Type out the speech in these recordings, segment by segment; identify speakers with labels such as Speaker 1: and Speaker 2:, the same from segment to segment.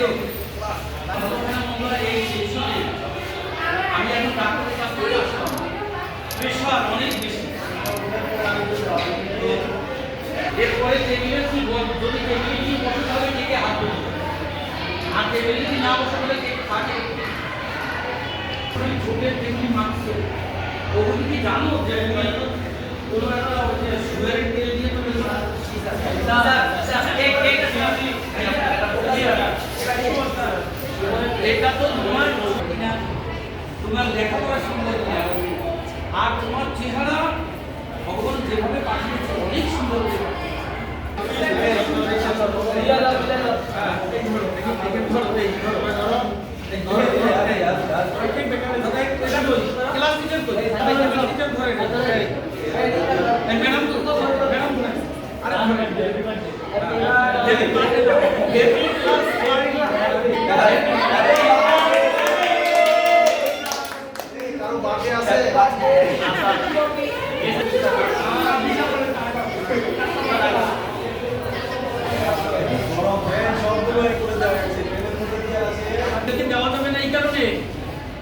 Speaker 1: লোক আমি এখন ডাক্তারের কাছ আসলাম। অনেক বেশি তো এরপরে টেবিলে কি বল যদি টেবিলে কি বসে তাহলে কে হাত ধরবে আর টেবিলে যদি না বসে তাহলে কে থাকে ছোটের যেগুলি মাখছে ওগুলি কি জানো? যে কোনো একটা সুগারের তেল দিয়ে তুমি এটা তো তোমার তোমার লেখাপড়া সুন্দর না। আর তোমার চেহারা ভগবান যেভাবে পাঠিয়েছে অনেক সুন্দর ক্লাস টিচার তো ক্লাস টিচার ধরে ম্যাডাম তো ম্যাডাম আরে হেভি ক্লাস
Speaker 2: কারও বাকি আছে সবগুলো করে দেওয়া হয়েছে পেনের মধ্যে দিয়ে আছে
Speaker 1: দেখে দেওয়া যাবে না এই কারণে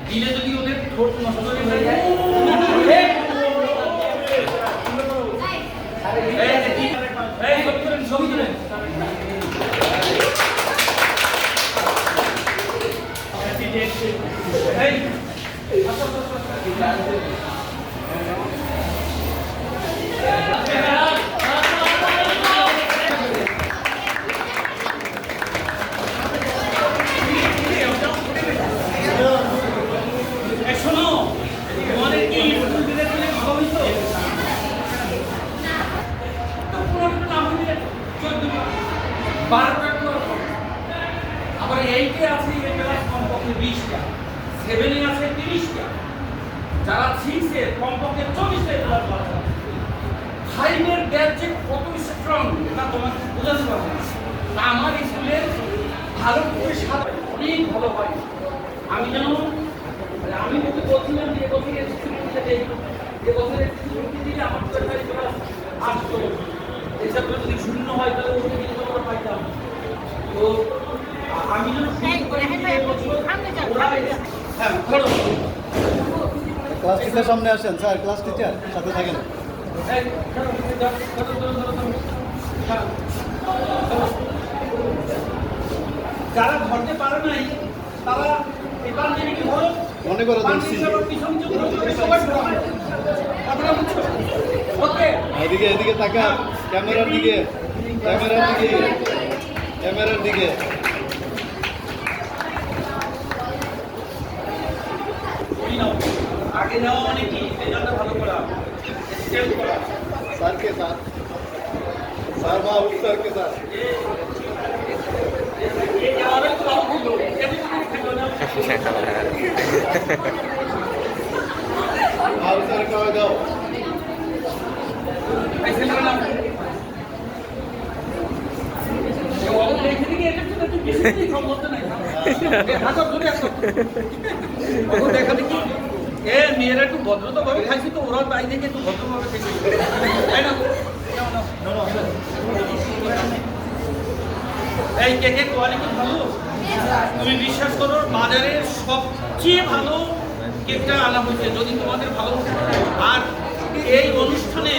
Speaker 1: দিলে যদি ওদের ঠোঁট নষ্ট হয়ে যায় এই যে কি- এই ছবি তুলেন, ছবি তুলেন। এই, আসো, আসো, আসো। এই শোনো, তোমাদের কি স্কুল থেকে ভালো হইতো? না বারোটা আবার এইটে আছে এই ক্লাস কমপক্ষে বিশটা। সেভেনে আছে তিরিশটা। যারা সিক্সে কমপক্ষে চল্লিশটা ক্লাস আছে ফাইভের ব্যাচ যে কত স্ট্রং এটা তোমাকে বোঝাতে পারব না। আমার স্কুলে ভালো করে অনেক ভালো হয়। আমি যেন বলছিলাম যে এবছরের স্টুডেন্ট থেকে এবছরের স্টুডেন্ট আমার সরকারি ক্লাস আসতো। এসব যদি শূন্য হয় তাহলে কিন্তু আমরা পাইতাম। তো আমি করে হ্যাঁ ধরো
Speaker 2: ক্লাস টিচার সামনে আসেন স্যার ক্লাস টিচার সাথে থাকেন।
Speaker 1: হ্যাঁ, যারা ধরতে পারে নাই তারা এবার নেমে কি ধরো
Speaker 2: মনে করে এদিকে এদিকে তাকা ক্যামেরার দিকে। ক্যামেরার দিকে। ক্যামেরার দিকে।
Speaker 1: আগে নেওয়া মানে কি? রেজাল্টটা ভালো করা। করা।
Speaker 2: স্যারকে স্যার। স্যার বাবু স্যারকে স্যার
Speaker 1: এই নেওয়াটাই তো ভালো হলো এমনি তো কোনো খেলো না।
Speaker 2: বাবু স্যার খাওয়া দাও
Speaker 1: এই ছেলেটার নাম কি? এ ও দেখে দেখে এটা তো একটু বেশি বেশি সম্ভব নাই। এ হাঁটো, দূরে আসো। ওকে দেখা দেখি এ মেয়েরা একটু ভদ্রতা ভাবে খাইছি তো ওরা তাই দেখে একটু ভদ্রভাবে খেয়েছে তাই না। এই কেকের কোয়ালিটি ভালো? তুমি বিশ্বাস করো বাজারের সবচেয়ে ভালো কেকটা আনা হয়েছে, যদি তোমাদের ভালো আর এই অনুষ্ঠানে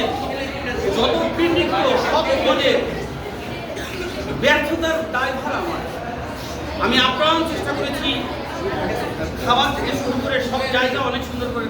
Speaker 1: যত পিন্ডিক সব তোমাদের ব্যর্থতার দায়ভার আমার। আমি আপ্রাণ চেষ্টা করেছি, খাবার থেকে শুরু করে সব জায়গা অনেক সুন্দর করে